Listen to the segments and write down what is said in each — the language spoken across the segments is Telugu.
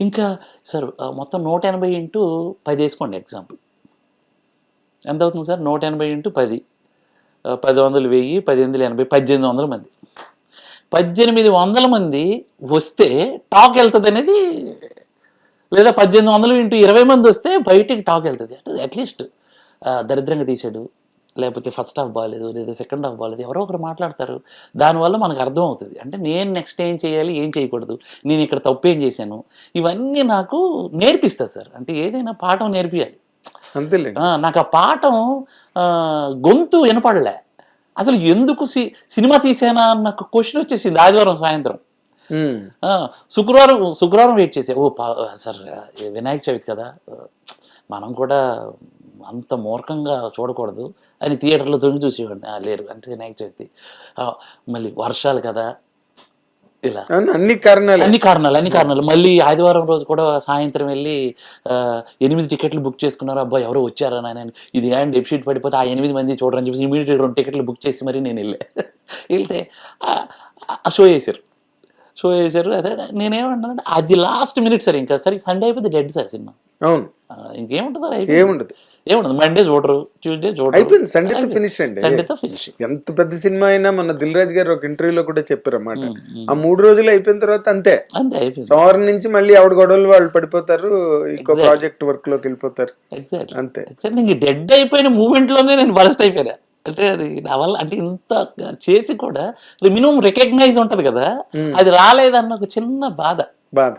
ఇంకా సార్ మొత్తం నూట ఎనభై ఇంటూ పది వేసుకోండి ఎగ్జాంపుల్. ఎంత అవుతుంది సార్? నూట ఎనభై ఇంటూ పది. పది వందలు వెయ్యి పది ఎనభై పద్దెనిమిది వందల మంది. పద్దెనిమిది వందల మంది వస్తే టాక్ వెళ్తుంది అనేది లేదా పద్దెనిమిది వందలు ఇంటూ ఇరవై మంది వస్తే బయటికి టాక్ వెళ్తుంది. అంటే అట్లీస్ట్ దరిద్రంగా తీసాడు. లేకపోతే ఫస్ట్ హాఫ్ బాగాలేదు లేదా సెకండ్ హాఫ్ బాగాలేదు ఎవరో ఒకరు మాట్లాడతారు. దానివల్ల మనకు అర్థం అవుతుంది అంటే నేను నెక్స్ట్ ఏం చేయాలి ఏం చేయకూడదు నేను ఇక్కడ తప్పు ఏం చేశాను ఇవన్నీ నాకు నేర్పిస్తుంది సార్. అంటే ఏదైనా పాఠం నేర్పియాలి. ఆ, నాకు ఆ పాఠం గొంతు వినపడలే. అసలు ఎందుకు సి సినిమా తీసానా అన్న క్వశ్చన్ వచ్చేసింది ఆదివారం సాయంత్రం. శుక్రవారం శుక్రవారం వెయిట్ చేసే. ఓ పా సార్ వినాయక చవితి కదా. మనం కూడా అంత మూర్ఖంగా చూడకూడదు. అని థియేటర్లో దొంగి చూసేవాడిని. ఆ, లేరు. అంటే వినాయక చవితి. మళ్ళీ వర్షాలు కదా. ఇలా. అన్ని కారణాలు. అన్ని కారణాలు అన్ని కారణాలు. మళ్ళీ ఆదివారం రోజు కూడా సాయంత్రం వెళ్ళి ఎనిమిది టికెట్లు బుక్ చేసుకున్నారు. అబ్బాయి ఎవరో వచ్చారా నాయన ఇది కానీ డెబిట్ పడిపోతే ఆ ఎనిమిది మంది చూడరని చెప్పేసి ఇమీడియట్గా రెండు టికెట్లు బుక్ చేసి మరి నేను వెళ్ళా. వెళ్తే షో చేశారు షో చేశారు అదే నేనేమంటానంటే అది లాస్ట్ మినిట్ సార్ ఇంకా. సరే సండే అయిపోతే డెడ్ సార్ సినిమా. అవును. ఇంకేముంటుంది సార్? అయిపోయింది. ఏముండదు మండే చూడరు ట్యూస్డే చూడరు. అయిపోయింది సండేతో ఫినిష్ అండి. సండేతో ఫినిష్ ఎంత పెద్ద సినిమా అయినా మన దిల్ రాజు గారు ఒక ఇంటర్వ్యూలో కూడా చెప్పారు అన్నమాట ఆ మూడు రోజులు అయిపోయిన తర్వాత అంతే. అంతే అయిపోయింది. సోమవారం నుంచి మళ్ళీ ఆవిడ గొడవలు వాళ్ళు పడిపోతారు ఇంకో ప్రాజెక్ట్ వర్క్లోకి వెళ్ళిపోతారు. ఎగ్జాక్ట్ అంతే. ఎగ్జాక్ట్ ఇంక డెడ్ అయిపోయిన మూమెంట్లోనే నేను బరస్ట్ అయిపోయినా. అంటే అది నా వల్ల అంటే ఇంత చేసి కూడా మినిమం రికగ్నైజ్ ఉంటది కదా అది రాలేదన్న ఒక చిన్న బాధ. బాధ.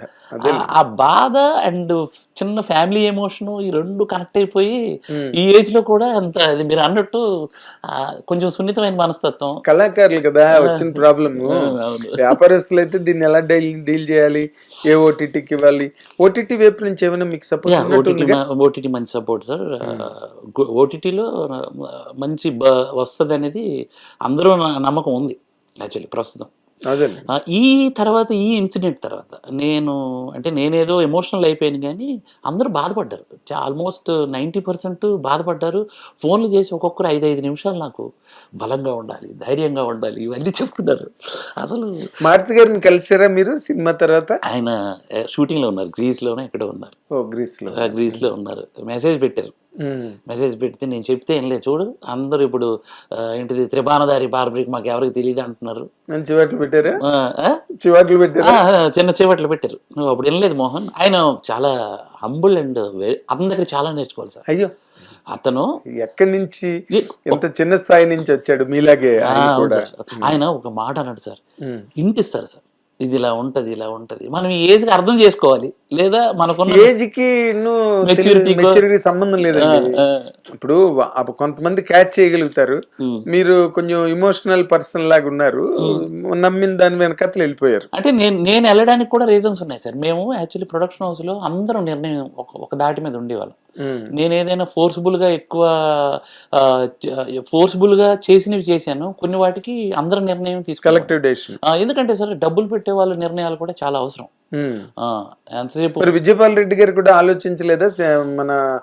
ఆ- బాధ అండ్ చిన్న ఫ్యామిలీ ఎమోషన్ ఈ రెండు కనెక్ట్ అయిపోయి ఈ ఏజ్లో కూడా అంత అది మీరు అన్నట్టు కొంచెం సున్నితమైన మనస్తత్వం. కళాకారులు కదా వచ్చిన ప్రాబ్లమ్. వ్యాపారస్తులు అయితే దీన్ని ఎలా డీల్ డీల్ చేయాలి? ఏ ఓటీటీకి ఇవ్వాలి? ఓటీటీ వైపు నుంచి ఏమైనా మీకు సపోర్ట్ ఓటీటీ మంచి సపోర్ట్ సార్. ఓటీటీలో మంచి వస్తుంది అనేది అందరూ నమ్మకం ఉంది యాక్చువల్లీ ప్రస్తుతం. ఈ తర్వాత ఈ ఇన్సిడెంట్ తర్వాత నేను అంటే నేనేదో ఎమోషనల్ అయిపోయాను కానీ అందరూ బాధపడ్డారు. ఆల్మోస్ట్ నైంటీ పర్సెంట్ బాధపడ్డారు. ఫోన్లు చేసి ఒక్కొక్కరు ఐదు ఐదు నిమిషాలు నాకు బలంగా ఉండాలి ధైర్యంగా ఉండాలి ఇవన్నీ చెప్తున్నారు. అసలు మారుతి గారిని కలిసారా మీరు సినిమా తర్వాత? ఆయన షూటింగ్లో ఉన్నారు గ్రీస్లోనే ఎక్కడో ఉన్నారు. ఓ గ్రీస్లో ఆ, గ్రీస్లో ఉన్నారు. మెసేజ్ పెట్టారు. మెసేజ్ పెడితే నేను చెప్తే ఏం లేదు. చూడు అందరూ ఇప్పుడు ఏంటిది త్రిబాణదారి బార్బరికి మాకు ఎవరికి తెలియదు అంటున్నారు. మంచి వాటిలు పెట్టారా? చివాట్లు పెట్టారా? చిన్న చేపట్లు పెట్టారు. నువ్వు అప్పుడు వినలేదు మోహన్. ఆయన చాలా హంబుల్ అండ్ దగ్గర చాలా నేర్చుకోవాలి సార్. అయ్యో. అతను ఎక్కడి నుంచి? ఏ- ఎంత చిన్న స్థాయి నుంచి వచ్చాడు మీలాగే ఆయన ఒక మాట అన్నాడు సార్. ఇంటిస్తారు సార్. ఇది ఇలా ఉంటది ఇలా ఉంటది. మనం ఈ ఏజ్కి అర్థం చేసుకోవాలి. లేదా మనకున్న ఏజ్కి కో- మెచ్యూరిటీ సంబంధం లేదండి ఆ, ఇప్పుడు కొంతమంది క్యాచ్ చేయగలుగుతారు. మీరు కొంచెం ఇమోషనల్ పర్సన్ లాగా ఉన్నారు. నమ్మిన దాని వెనకట్లు వెళ్ళిపోయారు. అంటే నేను నేను వెళ్ళడానికి కూడా రీజన్స్ ఉన్నాయి సార్. మేము యాక్చువల్లీ ప్రొడక్షన్ హౌస్లో అందరం నిర్ణయం ఒక దాటి మీద ఉండేవాళ్ళం. నేను ఏదైనా ఫోర్స్ఫుల్గా ఎక్కువ ఫోర్స్ఫుల్గా చేసినవి చేశాను. కొన్ని వాటికి అందరం నిర్ణయం తీసుకోవాలి కలెక్టివ్ డెసిషన్ ఎందుకంటే సార్ డబ్బులు పెట్టే వాళ్ళ నిర్ణయాలు కూడా చాలా అవసరం. ఆ, ఎంతసేపు విజయపాల్ రెడ్డి గారు కూడా ఆలోచించలేదా? మన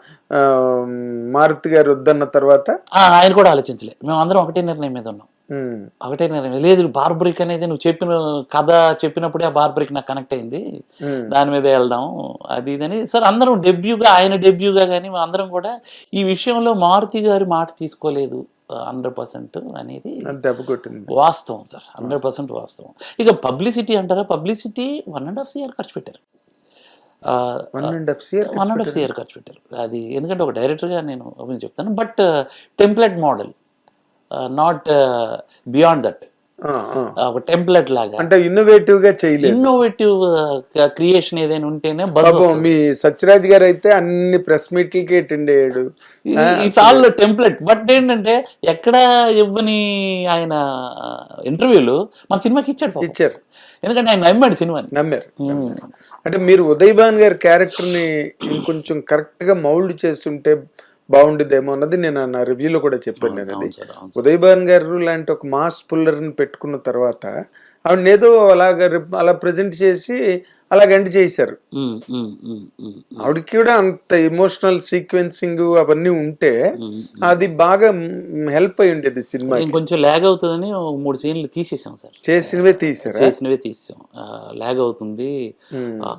మారుతి గారు వద్దన్న తర్వాత? ఆయన కూడా ఆలోచించలే. మేము అందరం ఒకటే నిర్ణయం మీద ఉన్నాం. ఒకటే నిర్ణయం లేదు బార్బరిక్ అనేది నువ్వు చెప్పిన కథ చెప్పినప్పుడే ఆ బార్బరిక్ నాకు కనెక్ట్ అయింది. దాని మీద వెళ్దాం అది ఇదని. సార్ అందరం డెబ్యూగా ఆయన డెబ్యూగా కానీ అందరం కూడా ఈ విషయంలో మారుతి గారి మాట తీసుకోలేదు హండ్రెడ్ పర్సెంట్ అనేది వాస్తవం సార్ హండ్రెడ్ పర్సెంట్ వాస్తవం. ఇక పబ్లిసిటీ అంటారా? Publicity one and half year ఖర్చు పెట్టారు. One and half year one and half year ఖర్చు పెట్టారు. అది ఎందుకంటే ఒక డైరెక్టర్గా నేను చెప్తాను but template model. Not beyond that ఒక టెంప్లెట్ లాగా. అంటే ఇన్నోవేటివ్గా చేయలేదు ఇన్నోవేటివ్ క్రియేషన్ ఏదైనా ఉంటేనే పాపం మీ సత్యరాజ్ గారు అయితే అన్ని ప్రెస్ మీట్లకి అటెండ్ అయ్యాడు. ఇట్స్ ఆల్ టెంప్లెట్ బట్ ఏంటంటే ఎక్కడ ఇవ్వని ఆయన ఇంటర్వ్యూలు మన సినిమాకి ఇచ్చాడు. ఇచ్చారు. ఎందుకంటే ఆయన నమ్మాడు సినిమాని. నమ్మారు. అంటే మీరు ఉదయ్ భాన్ గారి క్యారెక్టర్ని ఇంకొంచెం కరెక్ట్గా మౌల్డ్ చేస్తుంటే బాగుండేదేమో అన్నది నేను నా రివ్యూలో కూడా చెప్పాను నేను అది ఉదయ్ భాన్ గారు లాంటి ఒక మాస్ పుల్లర్ని పెట్టుకున్న తర్వాత ఆవిడ ఏదో అలాగా అలా ప్రజెంట్ చేసి చేశారు. ఉమ్, ఉమ్, ఉమ్, ఆవిడకి కూడా అంత ఎమోషనల్ సీక్వెన్సింగ్ అవన్నీ ఉంటే. అది బాగా హెల్ప్ అయి ఉండేది సినిమా ఇంకొంచెం ల్యాగ్ అవుతుందని మూడు సీన్లు తీసేసాం సార్. చేసినవే తీసారా? చేసినవే తీసాం ల్యాగ్ అవుతుంది.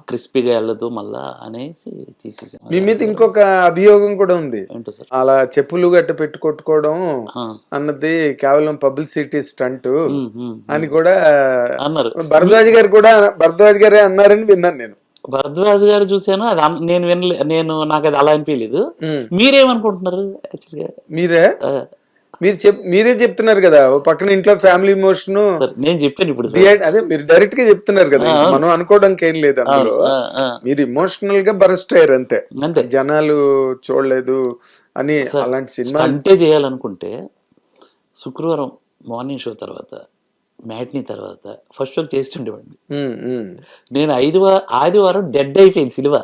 క్రిస్పీగా వెళ్ళదు మళ్ళా అనేసి తీసేసాం. మీ మీద ఇంకొక అభియోగం కూడా ఉంది. అలా చెప్పులు గట్ట పెట్టి కొట్టుకోవడం ఆ, అన్నది కేవలం పబ్లిసిటీ స్టంట్. అని కూడా అన్నారు. భరద్వాజ్ గారు కూడా భరద్వాజ్ గారే అన్నారని విన్నాను నేను. భరద్వాజ్ గారు చూశాను అది నేను వినలే నేను నాకు అది అలా అనిపించలేదు. మీరేమనుకుంటున్నారు? యాక్చువల్గా మీరే? మీరు చెప్ మీరే చెప్తున్నారు కదా పక్కన ఇంట్లో ఫ్యామిలీ ఇమోషన్ నేను చెప్పాను ఇప్పుడు అదే మీరు డైరెక్ట్గా చెప్తున్నారు కదా మనం అనుకోవడానికి ఏం లేదు అందులో. ఆ, మీరు ఇమోషనల్గా బరస్ట్ అయ్యారు అంతే. అంతే. జనాలు చూడలేదు అని అలాంటి సినిమా అంటే చేయాలనుకుంటే శుక్రవారం మార్నింగ్ షో తర్వాత మ్యాట్నీ తర్వాత ఫస్ట్ షో చేస్తుండేవాడిని. నేను ఐదు ఆదివారం డెడ్ అయిపోయింది సినిమా.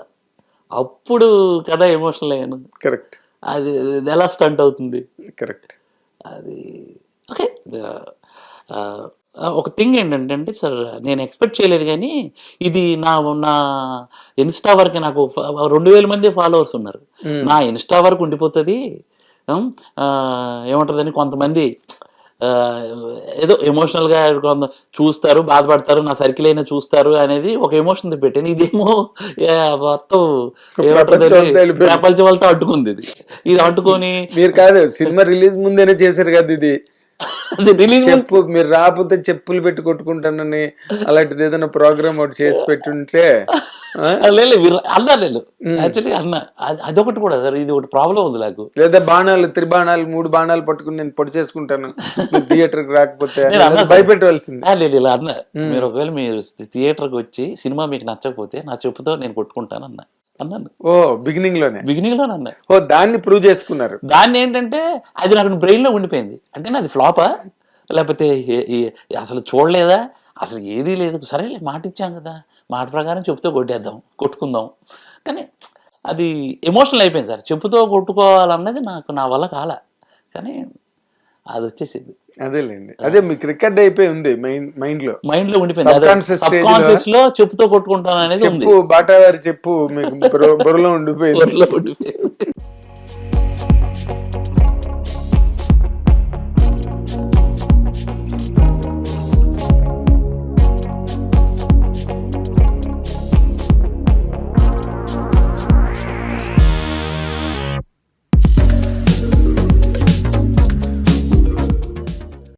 అప్పుడు కదా ఎమోషనల్ అయ్యాను. కరెక్ట్. అది ఎలా స్టంట్ అవుతుంది? కరెక్ట్. అది ఓకే. ఒక థింగ్ ఏంటంటే అంటే సార్ నేను ఎక్స్పెక్ట్ చేయలేదు కానీ ఇది నా నా ఇన్స్టా వరకు నాకు రెండు వేల మంది ఫాలోవర్స్ ఉన్నారు. నా ఇన్స్టా వరకు ఉండిపోతుంది. ఏమంటుందని కొంతమంది ఏదో ఎమోషనల్గా కొంత చూస్తారు బాధపడతారు నా సర్కిల్ అయినా చూస్తారు అనేది ఒక ఎమోషన్ పెట్టాను ఇదేమో మొత్తం. ప్రపంచం వాళ్ళతో అడ్డుకుంది ఇది. ఇది అడ్డుకొని మీరు కాదు సినిమా రిలీజ్ ముందేనే చేశారు కదా ఇది. అది రిలీజ్ చెప్పు మీరు రాకపోతే చెప్పులు పెట్టి కొట్టుకుంటానని అలాంటిది ఏదైనా ప్రోగ్రామ్ ఒకటి చేసి పెట్టుంటే? లేదు అన్నా లేదు యాక్చువల్లీ అన్న. అది- అదొకటి కూడా సార్ ఇది ఒకటి ప్రాబ్లం ఉంది నాకు. లేదా బాణాలు త్రిబాణాలు మూడు బాణాలు పట్టుకుని నేను పొడి చేసుకుంటాను. థియేటర్కి రాకపోతే. భయపెట్టవలసింది. లేదు ఇలా అన్న. మీరు ఒకవేళ మీరు థియేటర్కి వచ్చి సినిమా మీకు నచ్చకపోతే నా చెప్పుతో నేను కొట్టుకుంటాను అన్న అన్నాను. ఓ బిగినింగ్లోనే. బిగినింగ్లో అన్న ఓ దాన్ని ప్రూవ్ చేసుకున్నారు. దాన్ని ఏంటంటే అది నాకు బ్రెయిన్లో ఉండిపోయింది. అంటే నాది ఫ్లాపా లేకపోతే అసలు చూడలేదా? అసలు ఏదీ లేదు. సరేలే మాట ఇచ్చాం కదా. మాట ప్రకారం చెప్పుతో కొట్టేద్దాం కొట్టుకుందాం. కానీ అది ఎమోషనల్ అయిపోయింది సార్. చెప్పుతో కొట్టుకోవాలన్నది నాకు నా వల్ల కాల. కానీ అది వచ్చేసింది. అదేలేండి. అదే మీకు రికార్డ్ అయిపోయి ఉంది మైండ్ మైండ్లో మైండ్లో ఉండిపోయింది సబ్ కాన్షియస్లో చెప్పుతో కొట్టుకుంటాను అనేది ఉంది. చెప్పు బాటావారి చెప్పు మీకు బుర్ర- బుర్రలో ఉండిపోయింది.